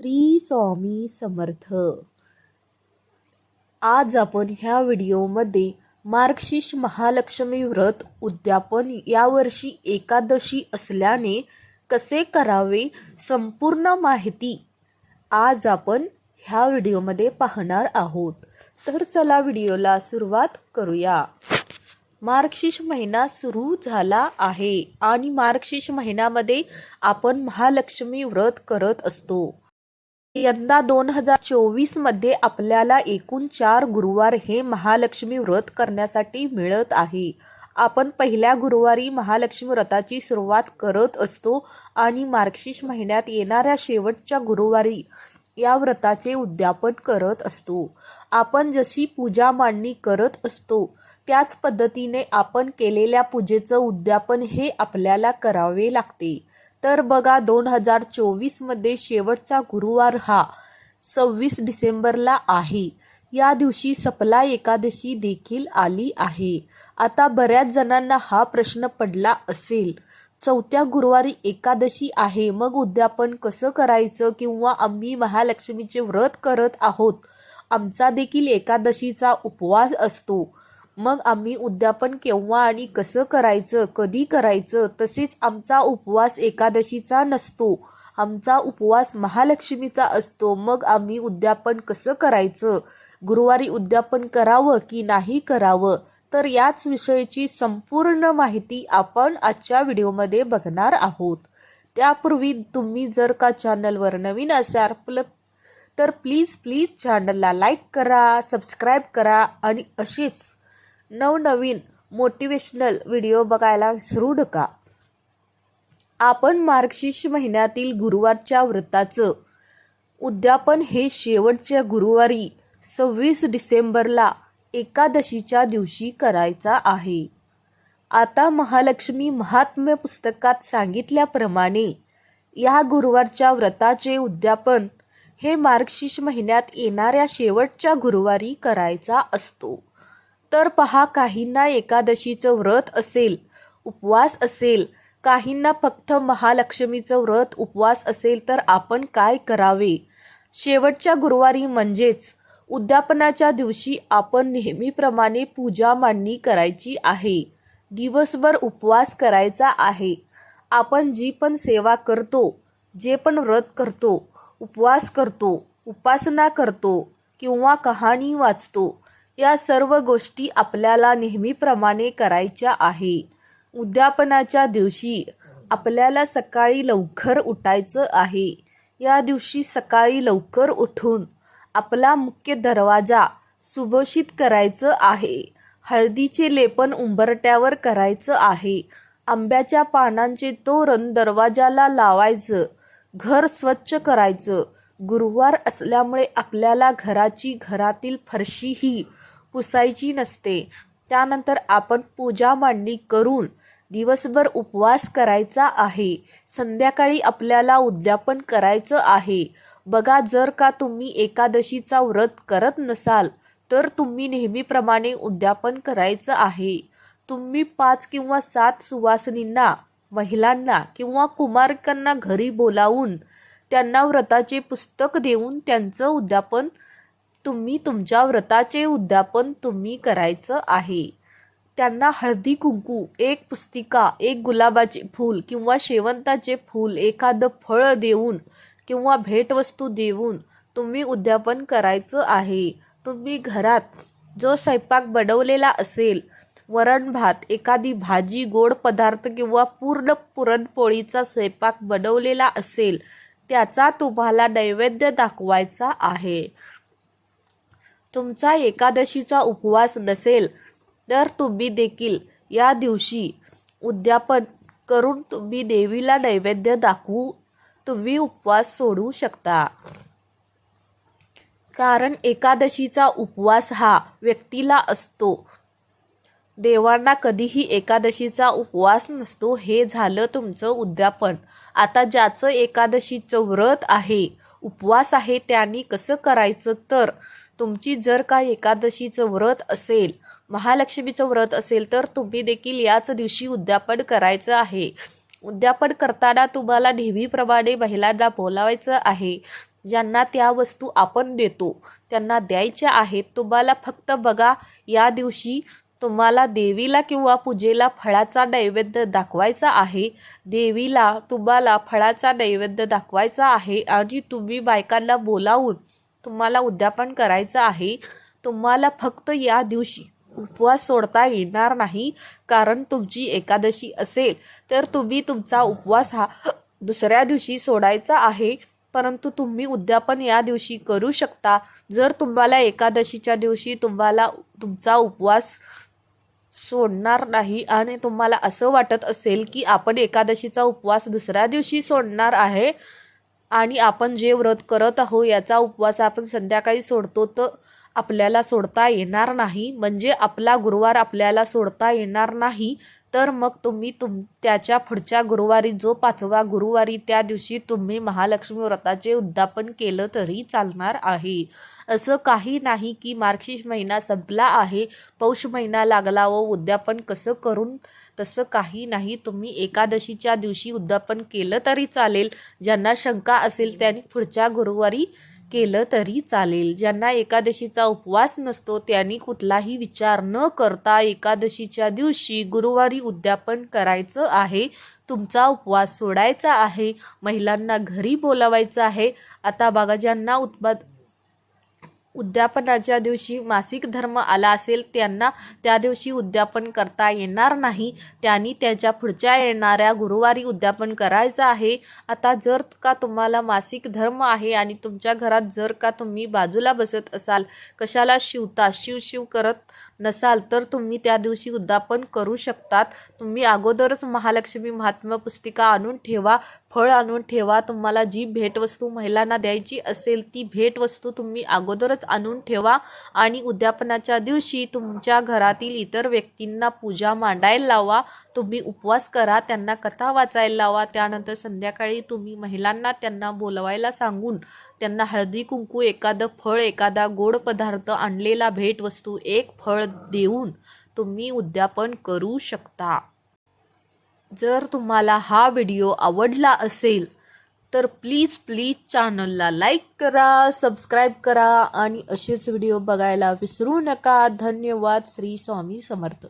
श्री स्वामी समर्थ. आज आपण ह्या व्हिडिओमध्ये मार्गशीर्ष महालक्ष्मी व्रत उद्यापन यावर्षी एकादशी असल्याने कसे करावे संपूर्ण माहिती आज आपण ह्या व्हिडिओमध्ये पाहणार आहोत. तर चला व्हिडिओला सुरुवात करूया. मार्गशीर्ष महिना सुरू झाला आहे आणि मार्गशीर्ष महिन्यामध्ये आपण महालक्ष्मी व्रत करत असतो. यंदा दोन हजार चोवीसमध्ये आपल्याला एकूण चार गुरुवार हे महालक्ष्मी व्रत करण्यासाठी मिळत आहे. आपण पहिल्या गुरुवारी महालक्ष्मी व्रताची सुरुवात करत असतो आणि मार्गशीर्ष महिन्यात येणाऱ्या शेवटच्या गुरुवारी या व्रताचे उद्यापन करत असतो. आपण जशी पूजा मांडणी करत असतो त्याच पद्धतीने आपण केलेल्या पूजेचं उद्यापन हे आपल्याला करावे लागते. तर बघा दोन हजार चोवीसमध्ये शेवटचा गुरुवार हा सव्वीस डिसेंबरला आहे. या दिवशी सपला एकादशी देखील आली आहे. आता बऱ्याच जणांना हा प्रश्न पडला असेल. चौथ्या गुरुवारी एकादशी आहे मग उद्यापन कसं करायचं किंवा आम्ही महालक्ष्मीचे व्रत करत आहोत? आमचा देखील एकादशीचा उपवास असतो. मग आम्ही उद्यापन केव्हा आणि कसं करायचं कधी करायचं तसेच आमचा उपवास एकादशीचा नसतो. आमचा उपवास महालक्ष्मीचा असतो. मग आम्ही उद्यापन कसं करायचं? गुरुवारी उद्यापन करावं की नाही करावं? तर याच विषयीची संपूर्ण माहिती आपण आजच्या व्हिडिओमध्ये बघणार आहोत. त्यापूर्वी तुम्ही जर का चॅनलवर नवीन असाल प्ल तर प्लीज प्लीज चॅनलला लाईक करा सबस्क्राईब करा आणि अशीच नवनवीन मोटिवेशनल व्हिडिओ बघायला सुरू ढका आपण मार्गशीर्ष महिन्यातील गुरुवारच्या व्रताचं उद्यापन हे शेवटच्या गुरुवारी सव्वीस डिसेंबरला एकादशीच्या दिवशी करायचा आहे. आता महालक्ष्मी महात्म्य पुस्तकात सांगितल्याप्रमाणे या गुरुवारच्या व्रताचे उद्यापन हे मार्गशीर्ष महिन्यात येणाऱ्या शेवटच्या गुरुवारी करायचा असतो. तर पहा काहींना एकादशीचं व्रत असेल उपवास असेल. काहींना फक्त महालक्ष्मीचं व्रत उपवास असेल तर आपण काय करावे? शेवटच्या गुरुवारी म्हणजेच उद्यापनाच्या दिवशी आपण नेहमीप्रमाणे पूजा मांडणी करायची आहे. दिवसभर उपवास करायचा आहे. आपण जी पण सेवा करतो जे पण व्रत करतो उपवास करतो उपासना करतो किंवा कहाणी वाचतो या सर्व गोष्टी आपल्याला नेहमीप्रमाणे करायच्या आहे. उद्यापनाच्या दिवशी आपल्याला सकाळी लवकर उठायचं आहे. या दिवशी सकाळी लवकर उठून आपला मुख्य दरवाजा सुभोषित करायचं आहे. हळदीचे लेपन उंबरट्यावर करायचं आहे. आंब्याच्या पानांचे तोरण दरवाजाला लावायचं. घर स्वच्छ करायचं. गुरुवार असल्यामुळे आपल्याला घराची घरातील फरशीही पुसायची नसते. त्यानंतर आपण पूजा मांडणी करून दिवसभर उपवास करायचा आहे. संध्याकाळी आपल्याला उद्यापन करायचं आहे. बघा जर का तुम्ही एकादशीचा व्रत करत नसाल तर तुम्ही नेहमीप्रमाणे उद्यापन करायचं आहे. तुम्ही पाच किंवा सात सुवासिनींना महिलांना किंवा कुमारकांना घरी बोलावून त्यांना व्रताचे पुस्तक देऊन त्यांचं उद्यापन तुम्ही तुमच्या व्रताचे उद्यापन तुम्ही करायचं आहे. त्यांना हळदी कुंकू एक पुस्तिका एक गुलाबाचे फूल किंवा शेवंताचे फूल एखादं फळ देऊन किंवा भेटवस्तू देऊन तुम्ही उद्यापन करायचं आहे. तुम्ही घरात जो स्वयंपाक बनवलेला असेल वरण भात एखादी भाजी गोड पदार्थ किंवा पूर्ण पुरणपोळीचा स्वयंपाक बनवलेला असेल त्याचा तुम्हाला नैवेद्य दाखवायचा आहे. तुमचा एकादशीचा उपवास नसेल तर तुम्ही देखील या दिवशी उद्यापन करून तुम्ही देवीला नैवेद्य दाखवू तुम्ही उपवास सोडू शकता. कारण एकादशीचा उपवास हा व्यक्तीला असतो. देवांना कधीही एकादशीचा उपवास नसतो हे झालं तुमचं उद्यापन. आता ज्याचं एकादशीचं व्रत आहे उपवास आहे त्यांनी कसं करायचं? तर तुमची जर का एकादशीचं व्रत असेल महालक्ष्मीचं व्रत असेल तर तुम्ही देखील याच दिवशी उद्यापन करायचं आहे. उद्यापन करताना तुम्हाला नेहमीप्रमाणे महिलांना बोलावायचं आहे. ज्यांना त्या वस्तू आपण देतो त्यांना द्यायच्या आहेत. तुम्हाला फक्त बघा या दिवशी तुम्हाला देवीला किंवा पूजेला फळाचा नैवेद्य दाखवायचा आहे. देवीला तुम्हाला फळाचा नैवेद्य दाखवायचा आहे आणि तुम्ही बायकांना बोलावून तुम्हाला उद्यापन करायचं आहे तुम्हाला फक्त या दिवशी उपवास सोडता येणार नाही कारण तुमची एकादशी असेल तर तुम्ही तुमचा उपवास हा दुसऱ्या दिवशी सोडायचा आहे. परंतु तुम्ही उद्यापन या दिवशी करू शकता. जर तुम्हाला एकादशीच्या दिवशी तुम्हाला तुमचा उपवास सोडणार नाही आणि तुम्हाला असं वाटत असेल की आपण एकादशीचा उपवास दुसऱ्या दिवशी सोडणार आहे आणि आपण जे व्रत करत आहो याचा उपवास आपण संध्याकाळी सोडतो तर आपल्याला सोडता येणार नाही. म्हणजे आपला गुरुवार आपल्याला सोडता येणार नाही. तर मग तुम्ही तुम त्याच्या पुढच्या गुरुवारी जो पाचवा गुरुवारी त्या दिवशी तुम्ही महालक्ष्मी व्रताचे उद्यापन केलं तरी चालणार आहे. असं काही नाही की मार्गशीर्ष महिना संपला आहे पौष महिना लागला व उद्यापन कसं करून तसं काही नाही. तुम्ही एकादशीच्या दिवशी उद्यापन केलं तरी चालेल. ज्यांना शंका असेल त्यांनी पुढच्या गुरुवारी केलं तरी चालेल. ज्यांना एकादशीचा उपवास नसतो त्यांनी कुठलाही विचार न करता एकादशीच्या दिवशी गुरुवारी उद्यापन करायचं आहे. तुमचा उपवास सोडायचा आहे. महिलांना घरी बोलावायचं आहे. आता बघा ज्यांना उत्पाद उद्यापनाच्या दिवशी मासिक धर्म आला असेल त्यांना त्या दिवशी उद्यापन करता येणार नाही. त्यांनी त्याच्या पुढच्या येणाऱ्या गुरुवारी उद्यापन करायचं आहे. आता जर का तुम्हाला मासिक धर्म आहे आणि तुमच्या घरात जर का तुम्ही बाजूला बसत असाल कशाला शिवता? शिव शिव करत नसाल तर तुम्ही त्या दिवशी उद्यापन करू शकतात. तुम्ही अगोदरच महालक्ष्मी महात्मा पुस्तिका आणून ठेवा फळ आणून ठेवा. तुम्हाला जी भेटवस्तू महिलांना द्यायची असेल ती भेटवस्तू तुम्ही अगोदरच आणून ठेवा आणि उद्यापनाच्या दिवशी तुमच्या घरातील इतर व्यक्तींना पूजा मांडायला लावा. तुम्ही उपवास करा त्यांना कथा वाचायला लावा. त्यानंतर संध्याकाळी तुम्ही महिलांना त्यांना बोलवायला सांगून त्यांना हळदी कुंकू एखादं फळ एखादा गोड पदार्थ आणलेला भेटवस्तू एक फळ देऊन तुम्ही उद्यापन करू शकता. जर तुम्हाला हा व्हिडिओ आवडला असेल तर प्लीज प्लीज चॅनलला लाईक करा सबस्क्राईब करा आणि असेच व्हिडिओ बघायला विसरू नका. धन्यवाद. श्री स्वामी समर्थ.